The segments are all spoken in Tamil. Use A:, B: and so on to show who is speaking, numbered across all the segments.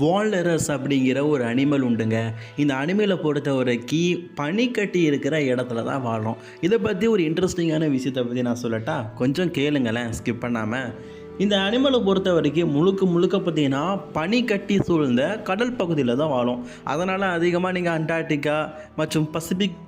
A: வால்ரஸ் அப்படிங்கிற ஒரு அனிமல் உண்டுங்க. இந்த அனிமலை பொறுத்த வரைக்கும் பனிக்கட்டி இருக்கிற இடத்துல தான் வாழும் இதை பற்றி ஒரு இன்ட்ரெஸ்டிங்கான விஷயத்தை பற்றி நான் சொல்லட்டா? கொஞ்சம் கேளுங்களேன் ஸ்கிப் பண்ணாமல் இந்த அனிமலை பொறுத்த வரைக்கும் முழுக்க முழுக்க பார்த்தீங்கன்னா பனிக்கட்டி சூழ்ந்த கடல் பகுதியில் தான் வாழும். அதனால் அதிகமாக நீங்கள் அண்டார்டிகா மற்றும் பசிபிக்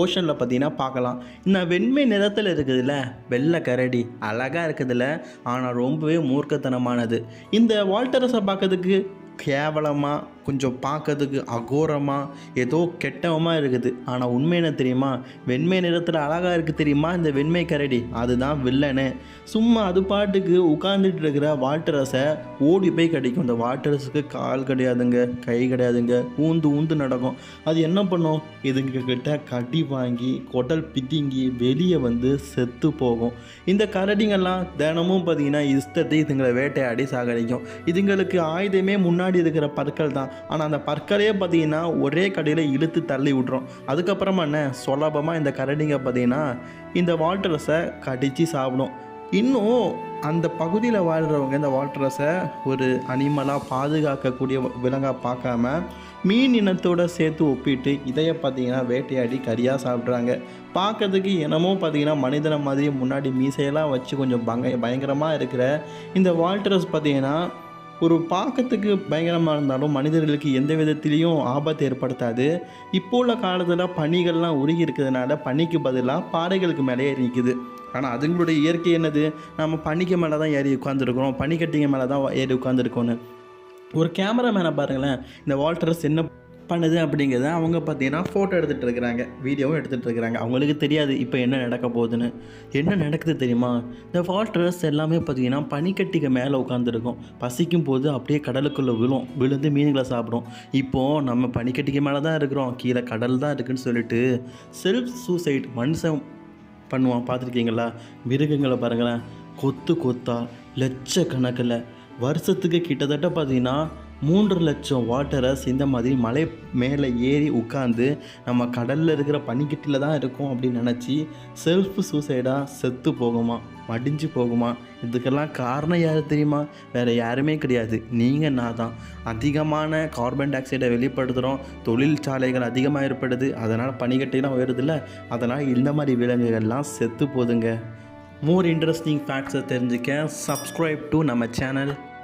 A: ஓஷனில் பார்த்தீங்கன்னா பார்க்கலாம். இந்த வெண்மை நிறத்தில் இருக்குதுல்ல வெள்ளை கரடி அழகாக இருக்குதுல்ல. ஆனால் ரொம்பவே மூர்க்கத்தனமானது. இந்த வால்டரஸை பார்க்கறதுக்கு கேவலமாக கொஞ்சம் பார்க்கறதுக்கு அகோரமாக ஏதோ கெட்டவமாக இருக்குது. ஆனால் உண்மை என்ன தெரியுமா? வெண்மை நிறத்தில் அழகாக இருக்குது தெரியுமா? இந்த வெண்மை கரடி அதுதான் வில்லனு. சும்மா அது பாட்டுக்கு உட்கார்ந்துட்டு இருக்கிற வாட்டரஸை ஓடி போய் கிடைக்கும். இந்த வாட்டரஸுக்கு கால் கிடையாதுங்க கை கிடையாதுங்க ஊந்து ஊந்து நடக்கும். அது என்ன பண்ணும்? இதுங்க கிட்ட கடி வாங்கி குடல் பிதிங்கி வெளியே வந்து செத்து போகும். இந்த கரடிங்கெல்லாம் தினமும் பார்த்தீங்கன்னா இஷ்டத்தை இதுங்களை வேட்டையாடி சாகடிக்கும். இதுங்களுக்கு ஆயுதமே முன்னாடி முன்னாடி இருக்கிற பற்கள் தான். ஆனால் அந்த பற்களே பார்த்தீங்கன்னா ஒரே கடையில் இழுத்து தள்ளி விட்ரும் அதுக்கப்புறமா என்ன? சுலபமாக இந்த கரடிங்க பார்த்தீங்கன்னா இந்த வால்டரஸை கடித்து சாப்பிடும். இன்னும் அந்த பகுதியில் வாழ்கிறவங்க இந்த வால்டரஸை ஒரு அனிமலாக பாதுகாக்கக்கூடிய விலங்காக பார்க்காம மீன் இனத்தோடு சேர்த்து ஒப்பிட்டு இதைய பார்த்தீங்கன்னா வேட்டையாடி கறியாக சாப்பிட்றாங்க. பார்க்கறதுக்கு என்னமோ பார்த்தீங்கன்னா மனிதனை மாதிரி முன்னாடி மீசையெல்லாம் வச்சு கொஞ்சம் பங்க பயங்கரமாக இருக்கிற இந்த வால்டரஸ் பார்த்தீங்கன்னா ஒரு பார்க்கறதுக்கு பயங்கரமாக இருந்தாலும் மனிதர்களுக்கு எந்த விதத்திலையும் ஆபத்து ஏற்படுத்தாது. இப்போ உள்ள காலத்தில் பனிகள்லாம் உருகி இருக்கிறதுனால பனிக்கு பதிலாக பாறைகளுக்கு மேலே ஏறி நிற்குது ஆனால் அதுங்களுடைய இயற்கை என்னது? நம்ம பனிக்கு மேலே தான் ஏறி உட்காந்துருக்குறோம் பனிக்கட்டிங்க மேலே தான் ஏறி உட்காந்துருக்கோன்னு ஒரு கேமராமேனை பாருங்களேன். இந்த வால்டர்ஸ் என்ன பண்ணுது அப்படிங்கிறத அவங்க பார்த்தீங்கன்னா ஃபோட்டோ எடுத்துகிட்டு இருக்கிறாங்க. வீடியோவும் எடுத்துகிட்டு இருக்கிறாங்க. அவங்களுக்கு தெரியாது இப்போ என்ன நடக்க போகுதுன்னு. என்ன நடக்குது தெரியுமா? இந்த வால்டர்ஸ் எல்லாமே பார்த்தீங்கன்னா பனிக்கட்டிக்கு மேலே உட்காந்துருக்கும் பசிக்கும் போது அப்படியே கடலுக்குள்ளே விழும். விழுந்து மீன்களை சாப்பிடும். இப்போது நம்ம பனிக்கட்டிக்கு மேலே தான் இருக்கிறோம். கீழே கடல் தான் இருக்குன்னு சொல்லிட்டு செல்ஃப் சூசைட் மனுஷன் பண்ணுவான். பார்த்துருக்கீங்களா? மிருகங்களை பாருங்களேன். கொத்து கொத்தா லட்சக்கணக்கில். வருஷத்துக்கு கிட்டத்தட்ட பார்த்தீங்கன்னா மூன்று லட்சம் வாட்டரஸ் இந்த மாதிரி மலை மேலே ஏறி உட்காந்து நம்ம கடலில் இருக்கிற பனிக்கட்டியில் தான் இருக்கோம் அப்படின்னு நினச்சி செல்ஃப் சூசைடாக செத்து போகுமா? மடிஞ்சு போகுமா? இதுக்கெல்லாம் காரணம் யார் தெரியுமா? வேறு யாருமே கிடையாது. நீங்கள் நான் தான். அதிகமான கார்பன் டை ஆக்சைடை வெளிப்படுத்துகிறோம் தொழிற்சாலைகள் அதிகமாக ஏற்படுது. அதனால் பனிக்கட்டிலாம் உயருதில்ல. அதனால் இந்த மாதிரி விலங்குகள்லாம் செத்து போதுங்க மோர் இன்ட்ரெஸ்டிங் ஃபேக்ட்ஸை தெரிஞ்சுக்க சப்ஸ்கிரைப் டு நம்ம சேனல்